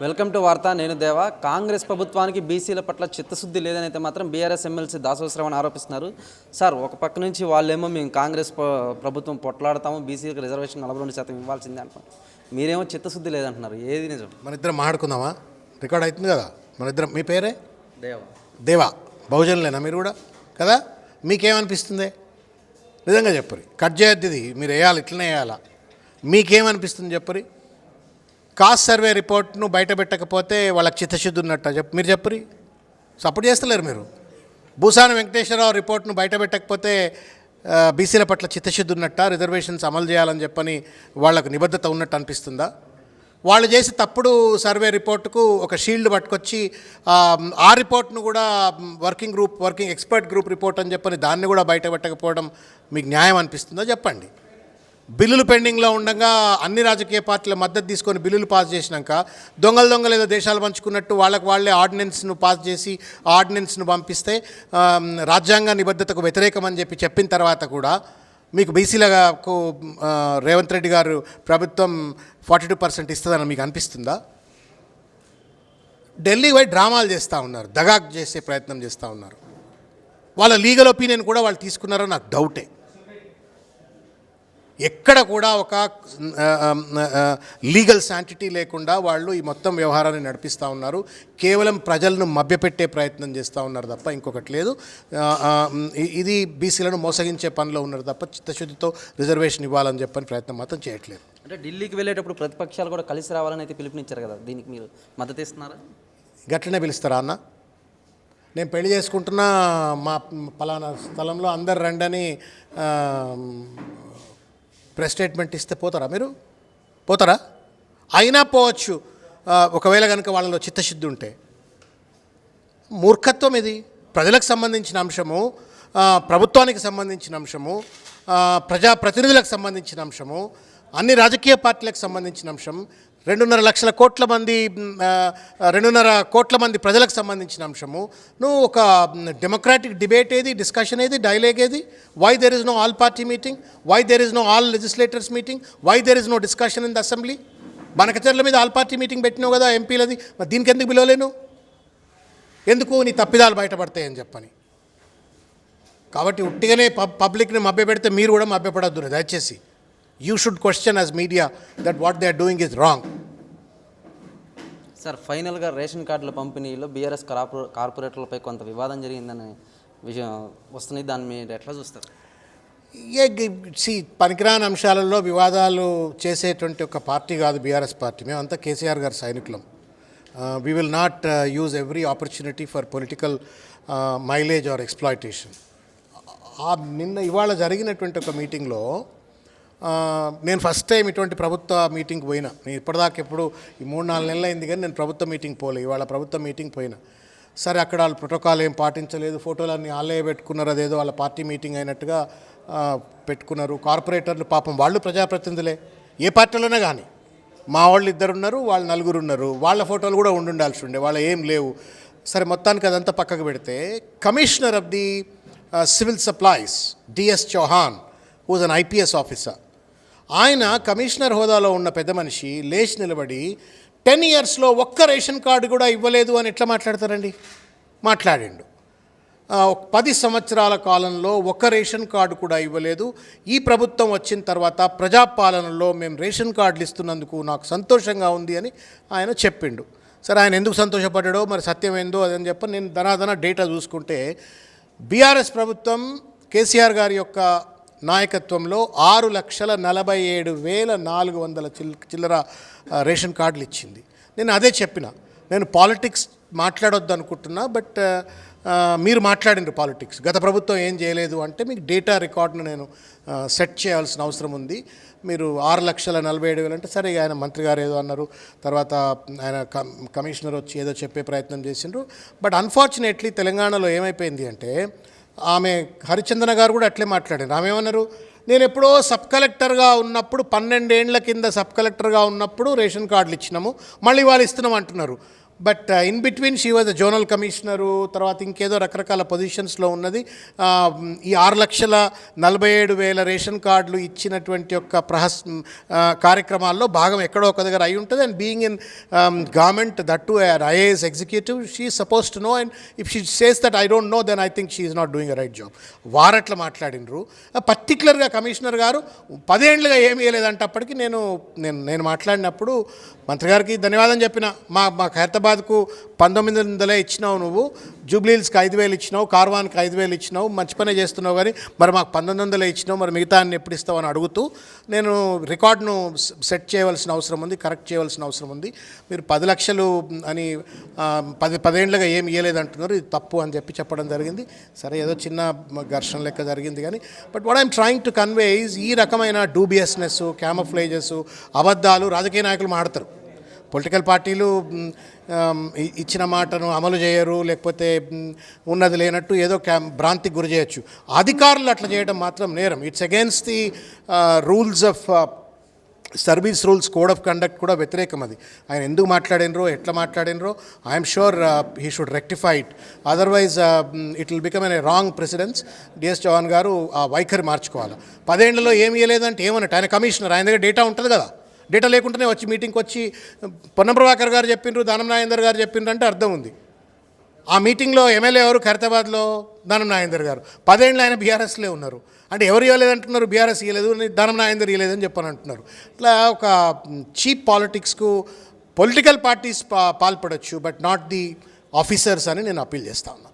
Welcome to వార్త నేను దేవా. కాంగ్రెస్ ప్రభుత్వానికి బీసీల పట్ల చిత్తశుద్ధి లేదని అయితే మాత్రం బీఆర్ఎస్ ఎమ్మెల్సీ దాసోశ్రవణ్ ఆరోపిస్తున్నారు. సార్ ఒక పక్క నుంచి వాళ్ళేమో మేము కాంగ్రెస్ ప్ర- ప్రభుత్వం పొట్లాడతాము బీసీలకు రిజర్వేషన్ నలభై రెండు శాతం ఇవ్వాల్సిందే అంటాం మీరేమో చిత్తశుద్ధి లేదంటున్నారు. ఏది నిజం? మన ఇద్దరం మాట్లాడుకుందామా? రికార్డ్ అవుతుంది కదా? మన ఇద్దరం మీ పేరే? దేవా. దేవా. బహుజనులేనా మీరు కూడా? కదా? మీకేమనిపిస్తుంది? నిజంగా చెప్పరి. కట్ చేయొద్దు ఇది. మీరు వేయాలి ఇట్లనే వేయాలా? మీకేమనిపిస్తుంది చెప్పరి? కాస్ట్ సర్వే రిపోర్ట్ను బయట పెట్టకపోతే వాళ్ళకి చిత్తశుద్ధి ఉన్నట్ట చెప్ మీరు చెప్పరి? సపోర్ట్ చేస్తలేరు మీరు. భూసాన వెంకటేశ్వరరావు రిపోర్ట్ను బయట పెట్టకపోతే బీసీల పట్ల చిత్తశుద్ధి ఉన్నట్ట? రిజర్వేషన్స్ అమలు చేయాలని చెప్పని వాళ్ళకు నిబద్ధత ఉన్నట్టు అనిపిస్తుందా? వాళ్ళు చేసి తప్పుడు సర్వే రిపోర్టుకు ఒక షీల్డ్ పట్టుకొచ్చి ఆ, రిపోర్ట్ను కూడా working group working expert group report అని చెప్పని దాన్ని కూడా బయట పెట్టకపోవడం మీకు న్యాయం అనిపిస్తుందో? చెప్పండి. బిల్లులు పెండింగ్లో ఉండగా అన్ని రాజకీయ పార్టీల మద్దతు తీసుకొని బిల్లులు పాస్ చేసినాక దొంగలు దొంగలు ఏదో దేశాలు పంచుకున్నట్టు వాళ్ళకి వాళ్ళే ఆర్డినెన్స్ను పాస్ చేసి ఆ ఆర్డినెన్స్ను పంపిస్తే రాజ్యాంగ నిబద్ధతకు వ్యతిరేకం అని చెప్పి చెప్పిన తర్వాత కూడా మీకు బీసీలకు రేవంత్ రెడ్డి గారు ప్రభుత్వం ఫార్టీ టూ పర్సెంట్ ఇస్తుందని మీకు అనిపిస్తుందా? ఢిల్లీ పోయి డ్రామాలు చేస్తూ ఉన్నారు దగాక్ చేసే ప్రయత్నం చేస్తూ ఉన్నారు. వాళ్ళ లీగల్ ఒపీనియన్ కూడా వాళ్ళు తీసుకున్నారో నాకు డౌటే ఎక్కడ కూడా ఒక లీగల్ శాంటిటీ లేకుండా వాళ్ళు ఈ మొత్తం వ్యవహారాన్ని నడిపిస్తూ ఉన్నారు. కేవలం ప్రజలను మభ్యపెట్టే ప్రయత్నం చేస్తూ ఉన్నారు తప్ప ఇంకొకటి లేదు. ఇది బీసీలను మోసగించే పనిలో ఉన్నారు తప్ప చిత్తశుద్ధితో రిజర్వేషన్ ఇవ్వాలని చెప్పని ప్రయత్నం మాత్రం చేయట్లేదు. అంటే ఢిల్లీకి వెళ్ళేటప్పుడు ప్రతిపక్షాలు కూడా కలిసి రావాలని అయితే పిలుపునిచ్చారు కదా దీనికి మీరు మద్దతు ఇస్తున్నారా? గట్లనే పిలుస్తారా అన్న? నేను పెళ్ళి చేసుకుంటున్నా మా పలానా స్థలంలో అందరు రండని ప్రెస్ స్టేట్మెంట్ ఇస్తే పోతారా మీరు? పోతారా? అయినా పోవచ్చు. ఒకవేళ కనుక వాళ్ళలో చిత్తశుద్ధి ఉంటే. మూర్ఖత్వం ఇది. ప్రజలకు సంబంధించిన అంశము. ప్రభుత్వానికి సంబంధించిన అంశము. ప్రజా ప్రజాప్రతినిధులకు సంబంధించిన అంశము. అన్ని రాజకీయ పార్టీలకు సంబంధించిన అంశం. రెండున్నర లక్షల కోట్ల మంది రెండున్నర కోట్ల మంది ప్రజలకు సంబంధించిన అంశము. నువ్వు ఒక డెమోక్రాటిక్ డిబేట్ ఏది డిస్కషన్ ఏది డైలాగ్ ఏది? Why there is no all party meeting why there is no all legislators meeting why there is no discussion in the assembly Banakacherla మీద ఆల్ పార్టీ మీటింగ్ పెట్టినావు కదా ఎంపీలది. మరి దీనికి ఎందుకు పిలవలేను? ఎందుకు నీ తప్పిదాలు బయటపడతాయని చెప్పని? కాబట్టి ఉట్టిగానే పబ్ పబ్లిక్ని మభ్యపెడితే మీరు కూడా మభ్యపడద్దు దయచేసి you should question as media that what they are doing is wrong sir ఫైనల్గా రేషన్ కార్డుల పంపిణీలో బీఆర్ఎస్ కార్పొ కార్పొరేటర్లపై కొంత వివాదం జరిగిందనే విషయం వస్తుంది. దాన్ని మీరు ఎట్లా చూస్తారు? ఏ సి పనికిరాని అంశాలలో వివాదాలు చేసేటువంటి ఒక పార్టీ కాదు బీఆర్ఎస్ పార్టీ. మేమంతా కేసీఆర్ గారి సైనికులం. We will not use every opportunity for political mileage or exploitation ఆ నిన్న ఇవాళ జరిగినటువంటి ఒక మీటింగ్లో నేను ఫస్ట్ టైం ఇటువంటి ప్రభుత్వ మీటింగ్ పోయినా. నేను ఇప్పటిదాకా ఎప్పుడు ఈ మూడు నాలుగు నెలలు అయింది కానీ నేను ప్రభుత్వ మీటింగ్ పోలే ఇవాళ ప్రభుత్వ మీటింగ్ పోయినా. సరే అక్కడ వాళ్ళు ప్రోటోకాల్ ఏం పాటించలేదు ఫోటోలన్నీ వాళ్ళే పెట్టుకున్నారు అదేదో వాళ్ళ పార్టీ మీటింగ్ అయినట్టుగా పెట్టుకున్నారు. కార్పొరేటర్లు పాపం వాళ్ళు ప్రజాప్రతినిధులే. ఏ పార్టీలోనే కానీ. మా వాళ్ళు ఇద్దరు ఉన్నారు వాళ్ళు నలుగురు ఉన్నారు. వాళ్ళ ఫోటోలు కూడా ఉండుండాల్సి ఉండే వాళ్ళ ఏం లేవు. సరే మొత్తానికి అదంతా పక్కకు పెడితే commissioner of the civil supplies DS Chauhan whose an IPS officer ఆయన కమిషనర్ హోదాలో ఉన్న పెద్ద మనిషి లేచి నిలబడి టెన్ ఇయర్స్లో ఒక్క రేషన్ కార్డు కూడా ఇవ్వలేదు అని ఎట్లా మాట్లాడతారండి? మాట్లాడిండు. పది సంవత్సరాల కాలంలో ఒక్క రేషన్ కార్డు కూడా ఇవ్వలేదు. ఈ ప్రభుత్వం వచ్చిన తర్వాత ప్రజాపాలనలో మేము రేషన్ కార్డులు ఇస్తున్నందుకు నాకు సంతోషంగా ఉంది అని ఆయన చెప్పిండు. సరే ఆయన ఎందుకు సంతోషపడ్డాడో మరి సత్యం ఏందో అదని చెప్పి నేను ధనాధన డేటా చూసుకుంటే బీఆర్ఎస్ ప్రభుత్వం కేసీఆర్ గారి యొక్క నాయకత్వంలో ఆరు లక్షల నలభై ఏడు వేల నాలుగు వందల చిల్ చిల్లర రేషన్ కార్డులు ఇచ్చింది. నేను అదే చెప్పిన. నేను పాలిటిక్స్ మాట్లాడొద్దు అనుకుంటున్నా బట్ మీరు మాట్లాడిండ్రు పాలిటిక్స్. గత ప్రభుత్వం ఏం చేయలేదు అంటే మీకు డేటా రికార్డును నేను సెట్ చేయాల్సిన అవసరం ఉంది. మీరు ఆరు లక్షల నలభై ఏడు వేలు అంటే సరే ఆయన మంత్రి గారు ఏదో అన్నారు తర్వాత ఆయన కమిషనర్ వచ్చి ఏదో చెప్పే ప్రయత్నం చేసిండ్రు. బట్ అన్ఫార్చునేట్లీ తెలంగాణలో ఏమైపోయింది అంటే ఆమె హరిచందన గారు కూడా అట్లే మాట్లాడారు. ఆమె ఏమన్నారు? నేను ఎప్పుడో సబ్ కలెక్టర్గా ఉన్నప్పుడు పన్నెండేండ్ల కింద సబ్ కలెక్టర్గా ఉన్నప్పుడు రేషన్ కార్డులు ఇచ్చినాము మళ్ళీ వాళ్ళు ఇస్తున్నాం అంటున్నారు. But in between she was zonal commissioner తర్వాత ఇంకేదో రకరకాల పొజిషన్స్లో ఉన్నది. Um, ఈ ఆరు లక్షల నలభై ఏడు వేల రేషన్ కార్డులు ఇచ్చినటువంటి యొక్క ప్రహస్ uh, కార్యక్రమాల్లో భాగం ఎక్కడో ఒక దగ్గర అయి ఉంటుంది. And being in government that to IAS executive she suppose to know and if she says that I don't know then I think she is not doing a right job వారట్లా మాట్లాడినరు. Uh, పర్టికులర్గా commissioner గారు పదేండ్లుగా ఏమీ వేయలేదంటప్పటికీ నేను నేను నేను మాట్లాడినప్పుడు మంత్రి గారికి ధన్యవాదం చెప్పిన. మా మా హైదరాబాద్కు పంతొమ్మిది వందలే ఇచ్చినావు నువ్వు జూబ్లీహిల్స్కి ఐదు వేలు ఇచ్చినావు కార్వాన్కి ఐదు వేలు ఇచ్చినావు మంచి పనే చేస్తున్నావు కానీ మరి మాకు పంతొమ్మిది వందలే ఇచ్చినావు మరి మిగతా అన్ని ఎప్పుడు ఇస్తావు అని అడుగుతూ నేను రికార్డును సెట్ చేయవలసిన అవసరం ఉంది కరెక్ట్ చేయవలసిన అవసరం ఉంది. మీరు పది లక్షలు అని పది పదేండ్లుగా ఏమి ఇవ్వలేదంటున్నారు ఇది తప్పు అని చెప్పి చెప్పడం జరిగింది. సరే ఏదో చిన్న ఘర్షణ లెక్క జరిగింది కానీ but what I'm trying to convey is ఈ రకమైన డూబియస్నెస్ క్యామఫ్లేజెస్ అబద్ధాలు రాజకీయ నాయకులు మాడతారు పొలిటికల్ పార్టీలు ఇచ్చిన మాటను అమలు చేయరు లేకపోతే ఉన్నది లేనట్టు ఏదో క్యా భ్రాంతికి గురి చేయొచ్చు. అధికారులు అట్లా చేయడం మాత్రం నేరం. It's against the rules of service rules code of conduct కూడా వ్యతిరేకం అది. ఆయన ఎందుకు మాట్లాడినరో ఎట్లా మాట్లాడినరో I'm sure he should rectify it otherwise it will become an wrong precedence DS Chauhan garu ఆ వైఖరి మార్చుకోవాలి. పదేళ్ళలో ఏమి ఇవ్వలేదంటే ఏమన్నట్టు ఆయన కమిషనర్ ఆయన దగ్గర డేటా ఉంటుంది కదా. డేటా లేకుండానే వచ్చి మీటింగ్కి వచ్చి పొన్నం ప్రభాకర్ గారు చెప్పిండ్రు దానం నాయందర్ గారు చెప్పిండ్రు అంటే అర్థం ఉంది. ఆ మీటింగ్లో ఎమ్మెల్యే ఎవరు? ఖైరతాబాద్లో దానం నాయందర్ గారు. పదేళ్ళు ఆయన బీఆర్ఎస్లే ఉన్నారు. అంటే ఎవరు ఇవ్వలేదంటున్నారు బీఆర్ఎస్ ఇవ్వలేదు దానం నాగేందర్ ఇవ్వలేదని చెప్పని అంటున్నారు. ఇట్లా ఒక చీప్ పాలిటిక్స్కు పొలిటికల్ పార్టీస్ పాల్పడచ్చు బట్ నాట్ ది ఆఫీసర్స్ అని నేను అప్పీల్ చేస్తాను